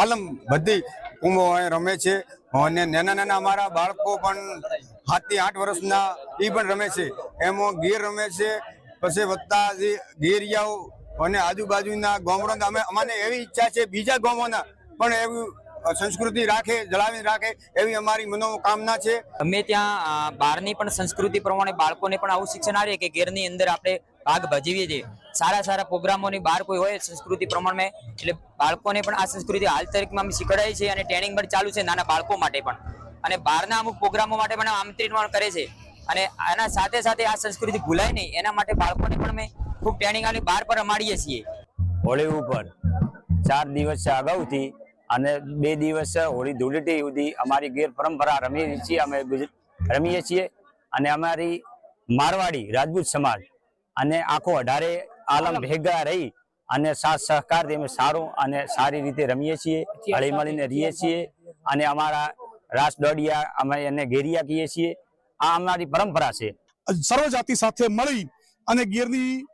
આલમ બધી કુંભો અહીં રમે છે. અને નાના નાના અમારા બાળકો પણ સાતથી આઠ વર્ષના એ પણ રમે છે. એમાં ગીર રમે છે. પછી વત્તા જે ગેરિયાઓ અને આજુબાજુના ગામડા અમે, અમને એવી ઈચ્છા છે, બીજા ગામોના પણ એવી સંસ્કૃતિ રાખે, જળાવી રાખે એવી અમારી મનોકામના છે. અમે ત્યાં બહારની પણ સંસ્કૃતિ પ્રમાણે બાળકોને પણ આવું શિક્ષણ આવીએ કે ઘેરની અંદર આપણે ભાગ ભજવીએ છીએ. સારા સારા પ્રોગ્રામોની બહાર કોઈ હોય સંસ્કૃતિ પ્રમાણમાં, એટલે બાળકોને પણ આ સંસ્કૃતિ હાલ તારીખમાં અમે શીખવાડીએ છીએ અને ટ્રેનિંગ પણ ચાલુ છે નાના બાળકો માટે પણ. અને બહારના અમુક પ્રોગ્રામો માટે પણ આમંત્રિત પણ કરે છે. અને આના સાથે સાથે આ સંસ્કૃતિ ભૂલાય નહીં, એના માટે બાળકોને પણ અમે ખૂબ ટ્રેનિંગ અને બહાર પર રમાડીએ છીએ. હોળી ઉપર ચાર દિવસ અગાઉથી અને બે દિવસ હોળી ધૂળેટી સુધી અમારી ગેર પરંપરા રમીએ છીએ, અમે રમીએ છીએ. અને અમારી મારવાડી રાજપૂત સમાજ અને આખો અઢારે આલમ ભેગા રહી અને સાથ સહકાર અમે સારું અને સારી રીતે રમીએ છીએ હળી મળીને રહીએ છીએ અને અમારા રાસ દોડિયા અમે એને ઘેરિયા કહીએ છીએ. આ અમારી પરંપરા છે. સર્વ જાતિ સાથે મળી અને ગીરની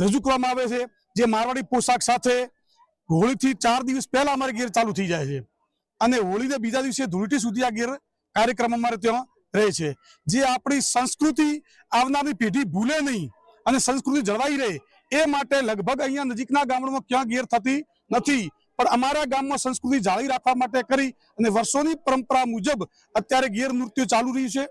રજૂ કરવામાં આવે છે. જે મારવાડી પોશાક સાથે હોળીથી ચાર દિવસ પહેલા અમારે ગીર ચાલુ થઈ જાય છે. અને હોળીને બીજા દિવસે ધૂળીટી સુધી આ ગીર કાર્યક્રમ અમારે ત્યાં રહે છે. જે આપણી સંસ્કૃતિ આવનારી પેઢી ભૂલે નહીં. અને સંસ્કૃતિ જળવાઈ રહે એ માટે લગભગ અહીંયા નજીકના ગામડામાં ક્યાં ગેર થતી નથી. પણ અમારા ગામમાં સંસ્કૃતિ જાળવી રાખવા માટે કરી અને વર્ષોની પરંપરા મુજબ અત્યારે ગેર નૃત્ય ચાલુ રહ્યું છે.